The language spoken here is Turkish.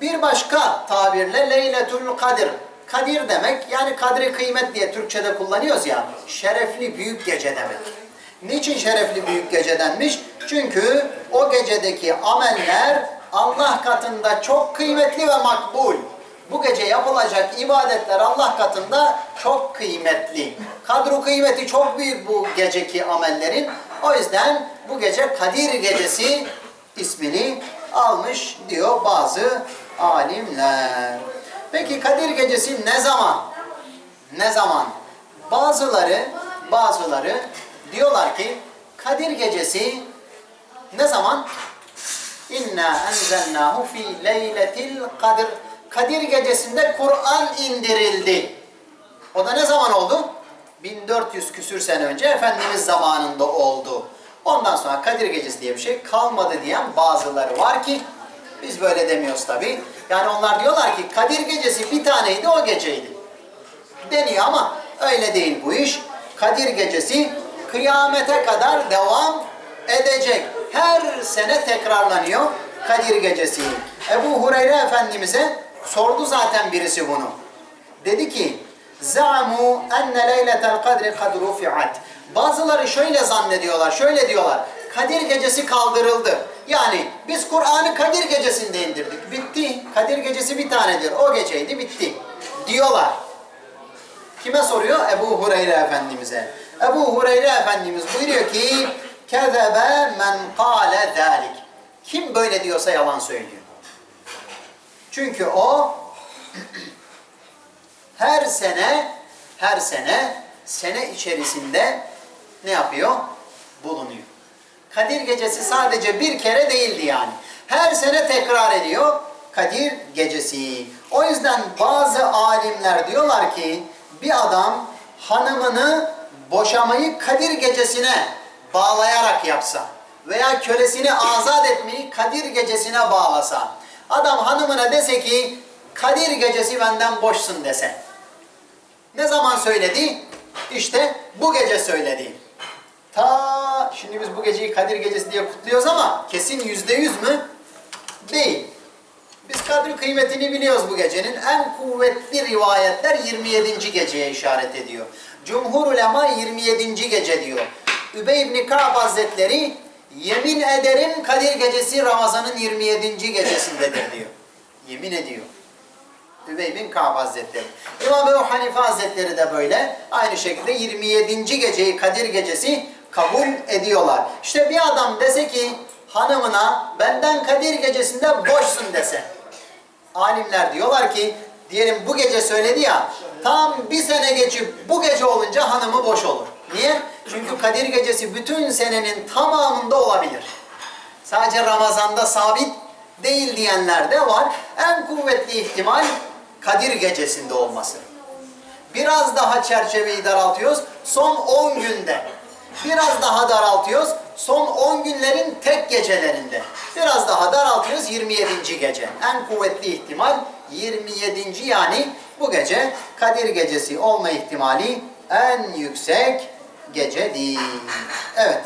Bir başka tabirle Leyletül Kadir. Kadir demek yani kadri kıymet diye Türkçe'de kullanıyoruz ya. Şerefli büyük gece demek. Niçin şerefli büyük gece denmiş? Çünkü o gecedeki ameller Allah katında çok kıymetli ve makbul. Bu gece yapılacak ibadetler Allah katında çok kıymetli. Kadru kıymeti çok büyük bu geceki amellerin. O yüzden bu gece Kadir Gecesi ismini almış diyor bazı alimler. Peki Kadir Gecesi ne zaman? Ne zaman? Bazıları, bazıları diyorlar ki Kadir Gecesi ne zaman? İnna enzelnahu fi leyletil kadir. Kadir gecesinde Kur'an indirildi. O da ne zaman oldu? 1400 küsür sene önce Efendimiz zamanında oldu. Ondan sonra Kadir Gecesi diye bir şey kalmadı diyen bazıları var ki biz böyle demiyoruz tabi. Yani onlar diyorlar ki Kadir Gecesi bir taneydi o geceydi. Deniyor ama öyle değil bu iş. Kadir Gecesi kıyamete kadar devam edecek. Her sene tekrarlanıyor Kadir Gecesi. Ebu Hureyre Efendimiz'e sordu zaten birisi bunu. Dedi ki Za'mu enne leyletel kadri kad rufi'at. Bazıları şöyle zannediyorlar, şöyle diyorlar. Kadir gecesi kaldırıldı. Yani biz Kur'an'ı Kadir gecesinde indirdik. Bitti. Kadir gecesi bir tanedir. O geceydi, bitti. Diyorlar. Kime soruyor? Ebu Hureyre Efendimiz'e. Ebu Hureyre Efendimiz buyuruyor ki Kezebe men kâle zâlik. Kim böyle diyorsa yalan söylüyor. Çünkü o her sene her sene sene içerisinde ne yapıyor? Bulunuyor. Kadir gecesi sadece bir kere değildi yani. Her sene tekrar ediyor Kadir gecesi. O yüzden bazı alimler diyorlar ki bir adam hanımını boşamayı Kadir gecesine bağlayarak yapsa veya kölesini azat etmeyi Kadir gecesine bağlasa. Adam hanımına dese ki Kadir gecesi benden boşsun dese. Ne zaman söyledi? İşte bu gece söyledi. Ta şimdi biz bu geceyi Kadir Gecesi diye kutluyoruz ama kesin yüzde yüz mü? Değil. Biz kadri kıymetini biliyoruz bu gecenin. En kuvvetli rivayetler 27. geceye işaret ediyor. Cumhur ulema 27. gece diyor. Übey ibn Ka'b Hazretleri yemin ederim Kadir Gecesi Ramazan'ın 27. gecesindedir diyor. Yemin ediyor. Übey bin Ka'b Hazretleri. İmam Ebu Hanife Hazretleri de böyle. Aynı şekilde 27. geceyi Kadir Gecesi kabul ediyorlar. İşte bir adam dese ki hanımına benden Kadir Gecesi'nde boşsun dese. Alimler diyorlar ki diyelim bu gece söyledi ya tam bir sene geçip bu gece olunca hanımı boş olur. Niye? Çünkü Kadir Gecesi bütün senenin tamamında olabilir. Sadece Ramazan'da sabit değil diyenler de var. En kuvvetli ihtimal Kadir gecesinde olması. Biraz daha çerçeveyi daraltıyoruz. Son 10 günde. Biraz daha daraltıyoruz. Son 10 günlerin tek gecelerinde. Biraz daha daraltıyoruz 27. gece. En kuvvetli ihtimal 27. yani bu gece Kadir gecesi olma ihtimali en yüksek gece değil. Evet.